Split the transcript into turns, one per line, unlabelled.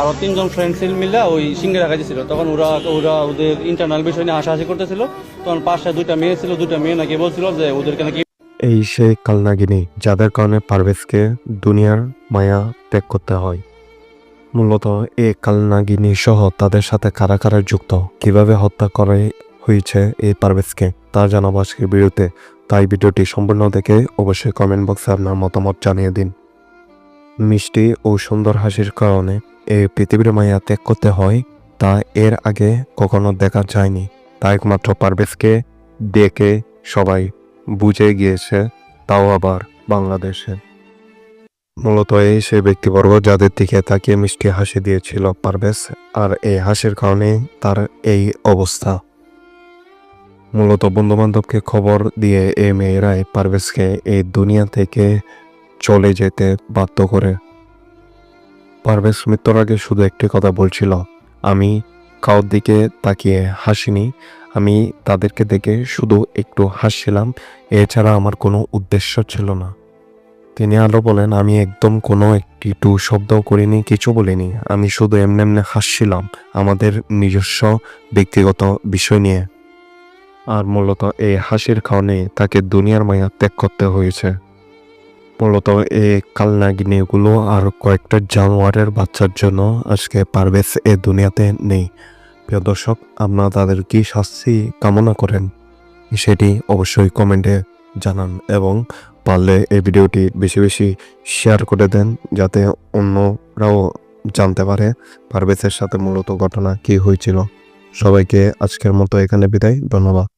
আরও তিনজন ফ্রেন্ড ছিল মিলে ওই সিঙ্গেরা কাছে ছিল। তখন ওরা ওরা ওদের ইন্টারনাল বিষয় নিয়ে হাসাহাসি করতেছিল। তখন পাশে দুইটা মেয়ে ছিল, দুইটা মেয়ে নাকি বলছিল যে ওদেরকে নাকি
এই সেই কালনাগিনী, যাদের কারণে পারভেজকে দুনিয়ার মায়া ত্যাগ করতে হয়। মূলত এই কালনাগিনী সহ তাদের সাথে কারা কারা যুক্ত। কীভাবে হত্যা করে হয়েছে এই পারভেজকে তা জানাব আজকের ভিডিওতে তাই ভিডিওটি সম্পূর্ণ দেখে অবশ্যই কমেন্ট বক্সে আপনার মতামত জানিয়ে দিন। মিষ্টি ও সুন্দর হাসির কারণে এই পৃথিবীর মায়া ত্যাগ করতে হয়, তা এর আগে কখনো দেখা যায়নি। তা একমাত্র পারভেজকে ডেকে সবাই বুঝে গিয়েছে, তাও আবার বাংলাদেশে। মূলত এই সেই ব্যক্তিবর্গ যাদের দিকে তাকিয়ে মিষ্টি হাসি দিয়েছিল পারভেজ, আর এই হাসির কারণে তার এই অবস্থা। মূলত বন্ধু বান্ধবকে খবর দিয়ে এই মেয়েরাই পারভেজকে এই দুনিয়া থেকে চলে যেতে বাধ্য করে। পারভেজ মৃত্যুর আগে শুধু একটি কথা বলছিল, আমি কাউর দিকে তাকিয়ে হাসিনি, আমি তাদেরকে দেখে শুধু একটু হাসছিলাম, এছাড়া আমার কোনো উদ্দেশ্য ছিল না। তিনি আরও বলেন, আমি একদম কোনো একটি টু শব্দও করিনি, কিছু বলিনি, আমি শুধু এমনি এমনি হাসছিলাম, আমাদের নিজস্ব ব্যক্তিগত বিষয় নিয়ে। আর মূলত এই হাসির কারণে তাকে দুনিয়ার মায়া ত্যাগ করতে হয়েছে। মূলত এই কালনাগিনীগুলো আর কয়েকটা জানোয়ারের বাচ্চার জন্য আজকে পারভেজ এ দুনিয়াতে নেই। প্রিয় দর্শক, আপনারা তাদের কি শাস্তি কামনা করেন? সেটি অবশ্যই কমেন্টে জানান এবং পারলে এই ভিডিওটি বেশি বেশি শেয়ার করে দেন যাতে অন্যরাও জানতে পারে পারভেজের সাথে মূলত ঘটনা কি হয়েছিল। সবাইকে আজকের মতো এখানে বিদায়, ধন্যবাদ।